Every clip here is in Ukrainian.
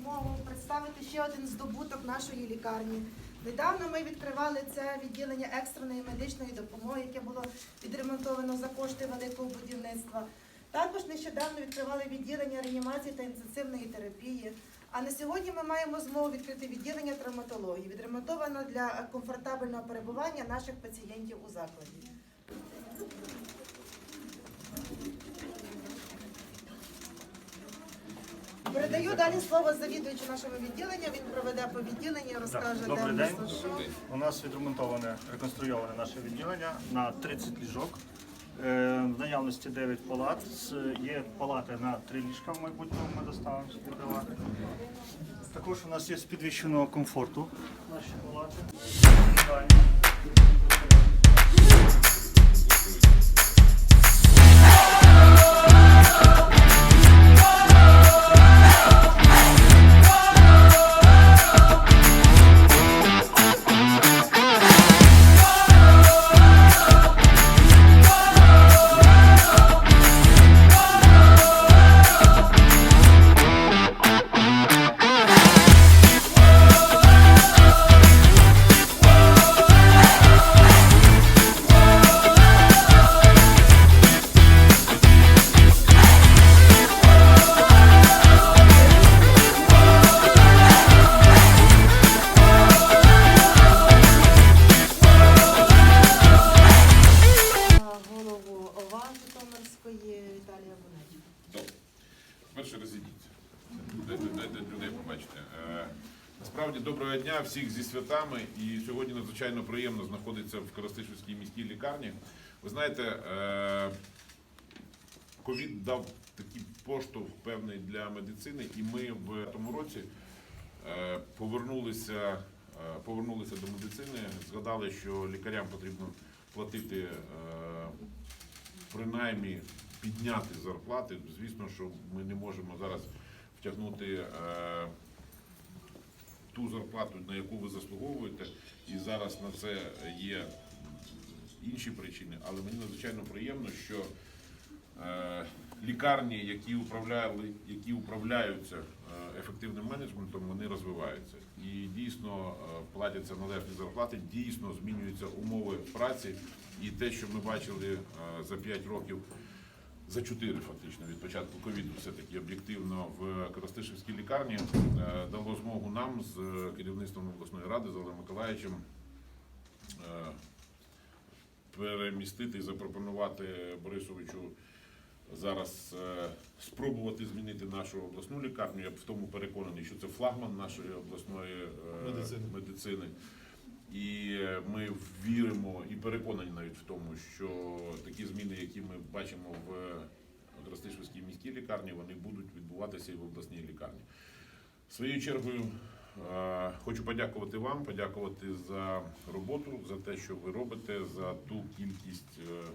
змогу представити ще один здобуток нашої лікарні. Недавно ми відкривали це відділення екстреної медичної допомоги, яке було відремонтовано за кошти великого будівництва. Також нещодавно відкривали відділення реанімації та інтенсивної терапії. А на сьогодні ми маємо змогу відкрити відділення травматології, відремонтовано для комфортабельного перебування наших пацієнтів у закладі. Передаю далі слово завідувачу нашого відділення. Він проведе по відділенню, розкаже, де добрий день. нас що. У нас відремонтоване, реконструйоване наше відділення на 30 ліжок. Е, В наявності 9 палат. З- Є палати на 3 ліжка в майбутньому ми доставимо сюди палати. Також у нас є з підвищеного комфорту наші палати. Далі. Всіх зі святами. І сьогодні надзвичайно приємно знаходитися в Коростишівській міській лікарні. Ви знаєте, е, ковід дав такий поштовх певний для медицини, і ми в тому році е, повернулися, е, повернулися до медицини, згадали, що лікарям потрібно платити принаймні підняти зарплати. Звісно, що ми не можемо зараз втягнути ту зарплату, на яку ви заслуговуєте, і зараз на це є інші причини, але мені надзвичайно приємно, що е, лікарні, які управляли, які управляються е, ефективним менеджментом, вони розвиваються. І дійсно е, платяться належні зарплати, дійсно змінюються умови праці. І те, що ми бачили е, за 5 років, за 4 фактично від початку ковіду, все-таки об'єктивно в Коростишівській лікарні, е, дало змогу нам з керівництвом обласної ради з Олегом Миколаївичем е, перемістити і запропонувати Борисовичу зараз е, спробувати змінити нашу обласну лікарню. Я в тому переконаний, що це флагман нашої обласної е, Медицини. медицини. І ми віримо і переконані навіть в тому, що такі зміни, які ми бачимо в Крастишівській міській лікарні, вони будуть відбуватися і в обласній лікарні. Своєю чергою е, хочу подякувати вам, подякувати за роботу, за те, що ви робите, за ту кількість е,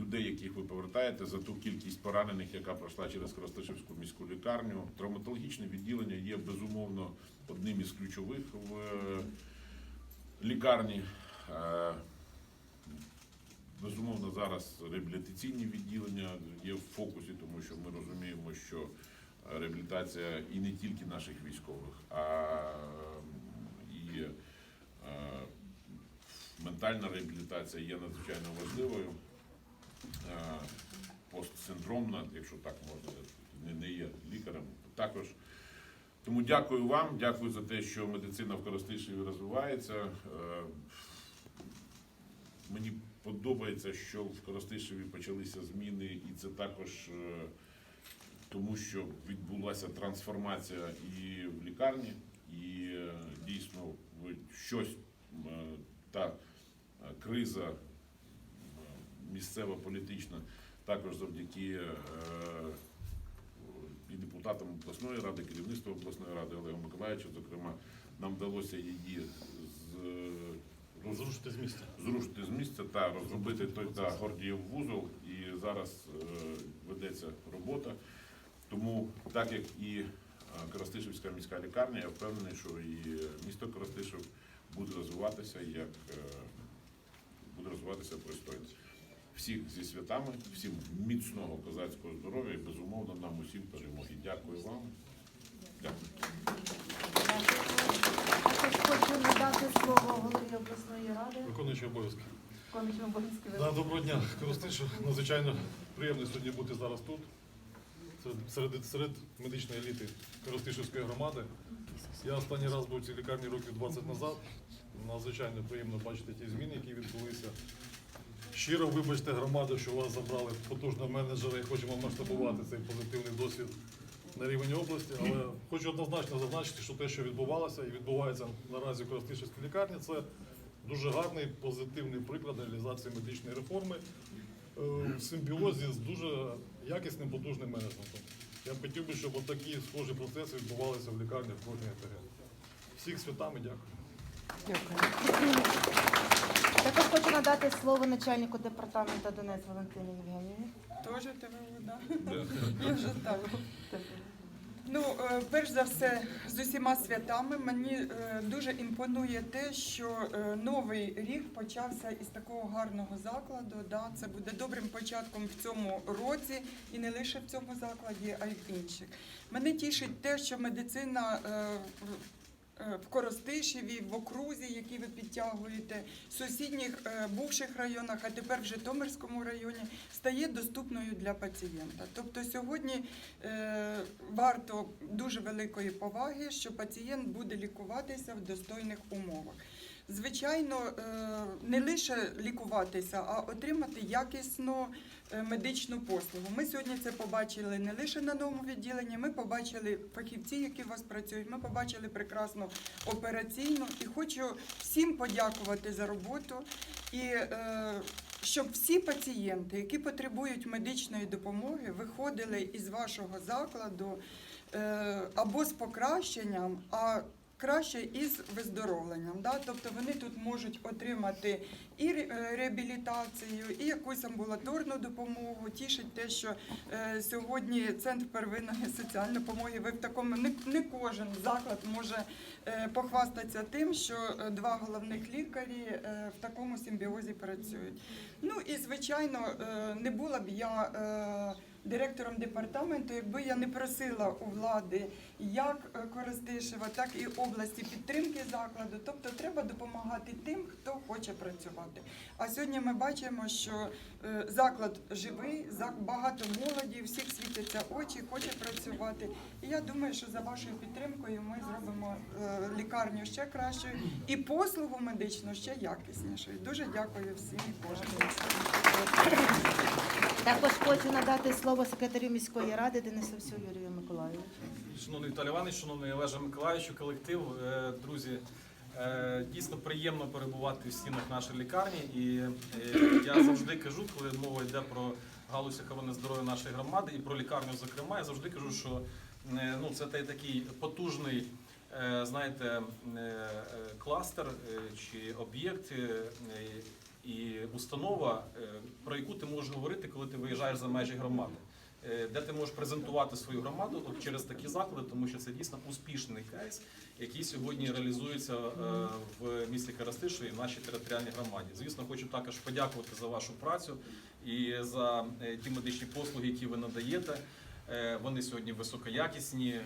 людей, яких ви повертаєте, за ту кількість поранених, яка пройшла через Коростишівську міську лікарню. Травматологічне відділення є безумовно одним із ключових в лікарні. Е, Безумовно, зараз реабілітаційні відділення є в фокусі, тому що ми розуміємо, що реабілітація і не тільки наших військових, а і е, ментальна реабілітація є надзвичайно важливою. Е, Постсиндромна, якщо так можна, не є лікарем, також. Тому дякую вам, дякую за те, що медицина в Коростишеві розвивається. Е, Мені подобається, що в Коростишеві почалися зміни, і це також е, тому, що відбулася трансформація і в лікарні, і е, дійсно щось та криза місцева політична також завдяки і депутатам обласної ради, керівництву обласної ради Олегу Миколаївичу, зокрема, нам вдалося її з Зрушити з місця. зрушити з місця та розробити той та Гордієв вузол. І зараз е, ведеться робота. Тому, так як і е, Коростишівська міська лікарня, я впевнений, що і місто Коростишев буде розвиватися як е, буде розвиватися пристойно всіх зі святами, всім міцного козацького здоров'я і безумовно нам усім перемоги. Дякую вам. Хочу надати слово голові обласної ради. Виконуючи обов'язки. Виконуючи обов'язки. Да, доброго дня, користуючи. Надзвичайно приємно сьогодні бути зараз тут. Серед серед медичної еліти Коростишівської громади. Я останній раз був в цій лікарні років 20 назад. Надзвичайно приємно бачити ті зміни, які відбулися. Щиро вибачте громаду, що вас забрали потужного менеджера і хочемо масштабувати цей позитивний досвід на рівень області. Але хочу однозначно зазначити, що те, що відбувалося і відбувається наразі в Коростишівській лікарні, це дуже гарний позитивний приклад реалізації медичної реформи е, в симбіозі з дуже якісним потужним менеджментом. Я б хотів би, щоб такі схожі процеси відбувалися в лікарні в кожній АТГ. Всіх святами дякую. Також хочу надати слово начальнику департаменту Донець Валентині Євгенівні. Тоже ТВО, да? Я вже так. Ну, е, перш за все, з усіма святами мені е, дуже імпонує те, що е, новий рік почався із такого гарного закладу. Да? Це буде добрим початком в цьому році і не лише в цьому закладі, а й в інших. Мене тішить те, що медицина. Е, в- Коростишеві, в окрузі, які ви підтягуєте, в сусідніх е, бувших районах, а тепер в Житомирському районі, стає доступною для пацієнта. Тобто сьогодні е, варто дуже великої поваги, що пацієнт буде лікуватися в достойних умовах. Звичайно, е, не лише лікуватися, а отримати якісну е, медичну послугу. Ми сьогодні це побачили не лише на новому відділенні, ми побачили фахівці, які у вас працюють. Ми побачили прекрасну операційну і хочу всім подякувати за роботу і е, щоб всі пацієнти, які потребують медичної допомоги, виходили із вашого закладу або з покращенням, а краще із виздоровленням. Да? Тобто вони тут можуть отримати і е, реабілітацію, і якусь амбулаторну допомогу. Тішить те, що е, сьогодні центр первинної соціальної допомоги. Ви в такому не, кожен заклад може е, похвастатися тим, що два головних лікарі в такому симбіозі працюють. Ну і звичайно, не була б я. Директором департаменту, якби я не просила у влади як е, Коростишева, так і області підтримки закладу. Тобто треба допомагати тим, хто хоче працювати. А сьогодні ми бачимо, що е, заклад живий, багато молоді, всіх світяться очі, хоче працювати. І я думаю, що за вашою підтримкою ми зробимо е, лікарню ще кращою і послугу медичну ще якіснішою. Дуже дякую всім і кожному. Також хочу надати слово секретарю міської ради Денисовцю Юрію Миколайовичу. Шановний Віталій Іванович, шановний Олеже Миколаївичу, колектив, е, друзі, е, дійсно приємно перебувати в стінах нашої лікарні. І е, я завжди кажу, коли мова йде про галузь охорони здоров'я нашої громади і про лікарню, зокрема, я завжди кажу, що ну, це такий потужний. Знаєте, кластер чи об'єкт і установа, е, про яку ти можеш говорити, коли ти виїжджаєш за межі громади е, де ти можеш презентувати свою громаду от через такі заклади, тому що це дійсно успішний кейс, який сьогодні реалізується е, в місті Карастишеві в нашій територіальній громаді. Звісно, хочу також подякувати за вашу працю і за ті медичні послуги, які ви надаєте. Вони сьогодні високоякісні,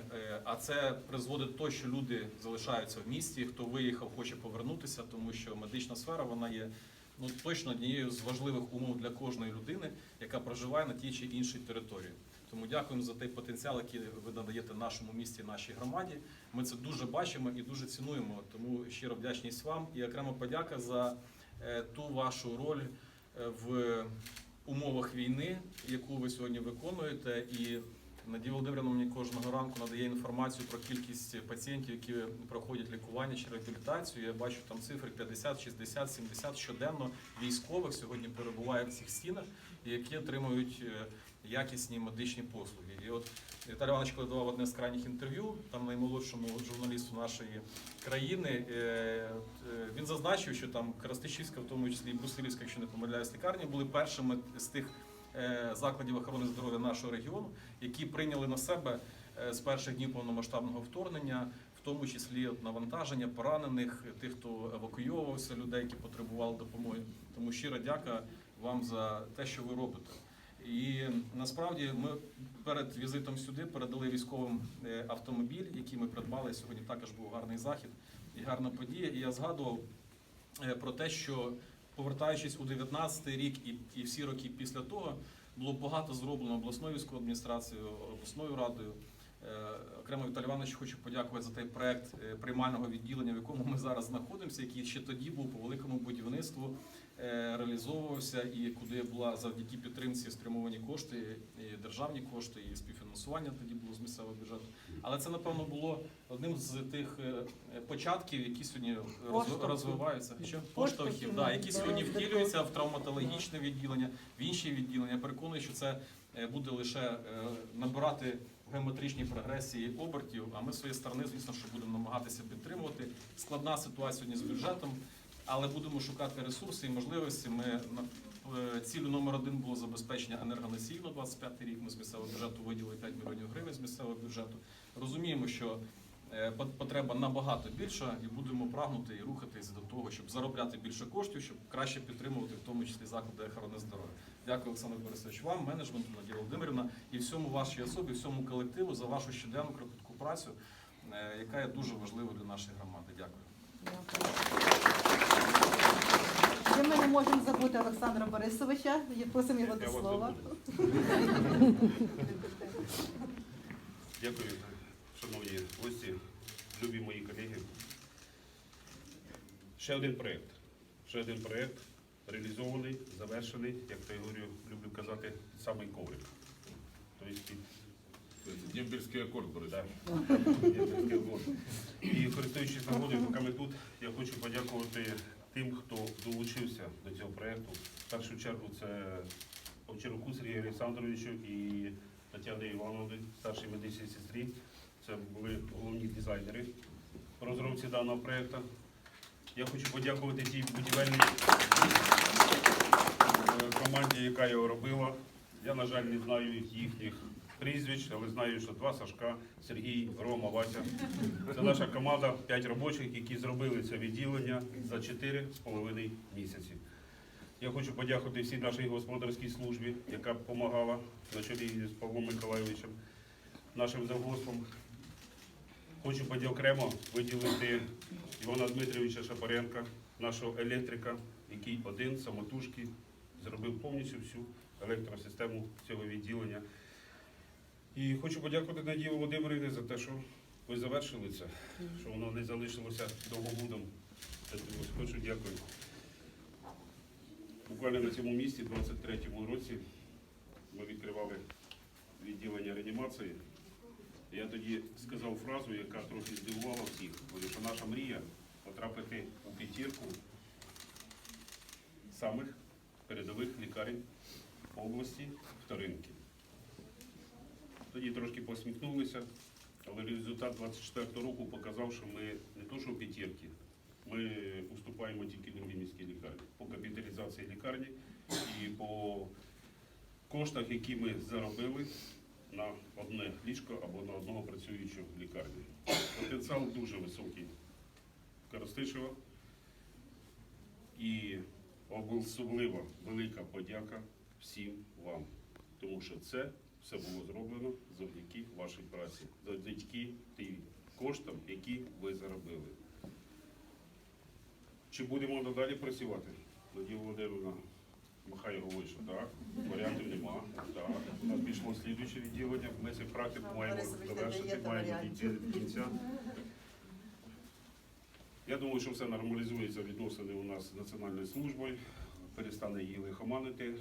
а це призводить до того, що люди залишаються в місті. Хто виїхав, хоче повернутися, тому що медична сфера вона є ну точно однією з важливих умов для кожної людини, яка проживає на тій чи іншій території. Тому дякуємо за той потенціал, який ви надаєте нашому місті, нашій громаді. Ми це дуже бачимо і дуже цінуємо. Тому щиро вдячність вам і окрема подяка за е, ту вашу роль е, в умовах війни, яку ви сьогодні виконуєте. І Надія Володимирівна мені кожного ранку надає інформацію про кількість пацієнтів, які проходять лікування чи реабілітацію. Я бачу там цифри 50, 60, 70 щоденно військових сьогодні перебуває в цих стінах, які отримують е, якісні медичні послуги. І от Віталій Іванович, коли давав одне з крайніх інтерв'ю, там наймолодшому журналісту нашої країни, е, е, він зазначив, що там Карастичівська, в тому числі і Брусилівська, якщо не помиляюсь, лікарні були першими з тих закладів охорони здоров'я нашого регіону, які прийняли на себе е, з перших днів повномасштабного вторгнення, в тому числі навантаження поранених, тих, хто евакуйовувався, людей, які потребували допомоги. Тому щира дяка вам за те, що ви робите. І насправді ми перед візитом сюди передали військовим е, автомобіль, який ми придбали. Сьогодні також був гарний захід. і гарна подія. І я згадував е, про те, що повертаючись у 19-й рік і, і всі роки після того, було багато зроблено обласною військовою адміністрацією, обласною радою. Е, Окремо Віталій Іванович хочу подякувати за той проект е, приймального відділення, в якому ми зараз знаходимося, який ще тоді був по великому будівництву реалізовувався і куди була завдяки підтримці спрямовані кошти, і державні кошти, і співфінансування тоді було з місцевого бюджету. Але це напевно було одним з тих е, е, початків, які сьогодні роз- розвиваються. Що Поштовхів, да, які сьогодні втілюються в травматологічне відділення, в інші відділення. Я переконую, що це е, буде лише е, набирати геометричній прогресії обертів. А ми з своєї сторони, звісно, що будемо намагатися підтримувати. Складна ситуація сьогодні з бюджетом, але будемо шукати ресурси і можливості. Ми на е, цілю номер один було забезпечення енергоносіїв на 25 рік. Ми з місцевого бюджету виділили 5 мільйонів гривень з місцевого бюджету. Розуміємо, що е, потреба набагато більша, і будемо прагнути і рухатись до того, щоб заробляти більше коштів, щоб краще підтримувати, в тому числі заклади охорони здоров'я. Дякую, Олександр Борисович, вам, менеджменту Надія Володимирівна і всьому вашій особі, всьому колективу за вашу щоденну кропітку працю, е, яка є дуже важливою для нашої громади. Дякую. Ми не можемо забути Олександра Борисовича. Просимо його до слова. Дякую, шановні гості, любі мої колеги. Ще один проєкт. Ще один проєкт реалізований, завершений, як я говорю, люблю казати, самий коврик. Тобто під Це Дніпрський акорд, Борис. Да. Дякую, Богу. І користуючись нагодою, поки ми тут, я хочу подякувати тим, хто долучився до цього проєкту. В першу чергу це Овчаруку Сергію Олександровичу і Тетяні Івановні, старшій медичній сестрі. Це були головні дизайнери розробці даного проєкту. Я хочу подякувати тій будівельній е, команді, яка його робила. Я, на жаль, не знаю їхніх прізвищ, але знаю, що два Сашка, Сергій, Рома, Вася. Це наша команда, п'ять робочих, які зробили це відділення за 4,5 місяці. Я хочу подякувати всій нашій господарській службі, яка допомагала на чолі з Павлом Миколайовичем, нашим завгоспом. Хочу окремо виділити Івана Дмитровича Шапаренка, нашого електрика, який один самотужки зробив повністю всю електросистему цього відділення. І хочу подякувати Надії Володимирівні за те, що ви завершили це, що воно не залишилося довгобудом. Хочу дякую. Буквально на цьому місці, в 23-му році, ми відкривали відділення реанімації. Я тоді сказав фразу, яка трохи здивувала всіх, Говорю, що наша мрія потрапити у п'ятірку самих передових лікарень області вторинки. Тоді трошки посміхнулися, але результат 24-го року показав, що ми не то, що п'ятірки, ми уступаємо тільки другій міській лікарні по капіталізації лікарні і по коштах, які ми заробили на одне ліжко або на одного працюючого лікарні. Потенціал дуже високий Коростишева. І особливо велика подяка всім вам, тому що це все було зроблено завдяки вашій праці, завдяки тим коштам, які ви заробили. Чи будемо надалі працювати? Надія Володимирівна махає головою, що так, варіантів нема. Так. У нас пішло слідуюче відділення. Ми цю практику маємо завершити, маємо дійти до кінця. Я думаю, що все нормалізується відносини у нас з Національною службою, перестане її лихоманити,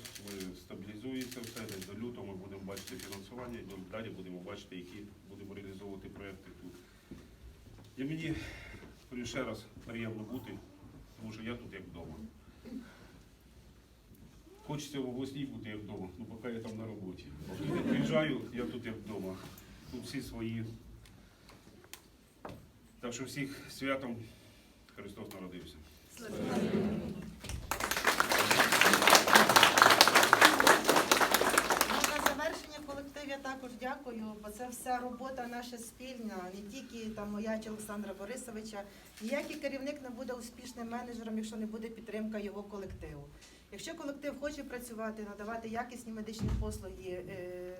стабілізується все, десь до лютого ми будемо бачити фінансування, і далі будемо бачити, які будемо реалізовувати проекти тут. І мені ще раз приємно бути, тому що я тут як вдома. Хочеться в обласній бути як вдома, ну поки я там на роботі. Коли приїжджаю, я тут як вдома. Тут всі свої. Так що всіх святом Христос народився. Ну, на завершення колектив я також дякую, бо це вся робота наша спільна, не тільки там моя чи Олександра Борисовича. Ніякий керівник не буде успішним менеджером, якщо не буде підтримка його колективу. Якщо колектив хоче працювати, надавати якісні медичні послуги, е,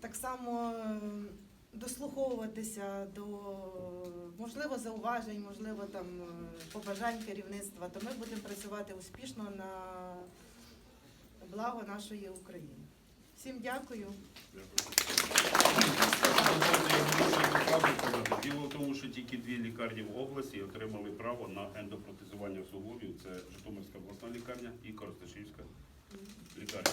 так само дослуховуватися до можливо зауважень, можливо там е, побажань керівництва, то ми будемо працювати успішно на благо нашої України. Всім дякую. Діло в тому, що тільки дві лікарні в області отримали право на ендопротезування суглобів. Це Житомирська обласна лікарня і Коросташівська лікарня.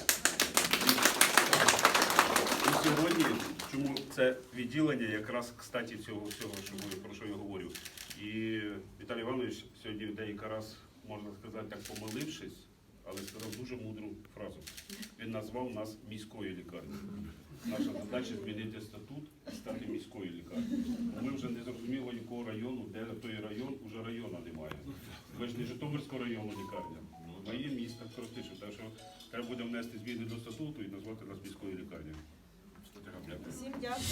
І сьогодні, чому це відділення якраз кстаті цього всього, що ви, про що я говорю. І Віталій Іванович сьогодні деякий раз, можна сказати, так помилившись, але сказав дуже мудру. Він назвав нас міською лікарнею. Наша задача змінити статут і стати міською лікарнею. Ми вже не зрозуміло якого району, де той район, уже району немає. Ви ж не Житомирського району лікарня. Моє місто Коростишів. Так що треба буде внести зміни до статуту і назвати нас міською лікарнею. Всім дякую.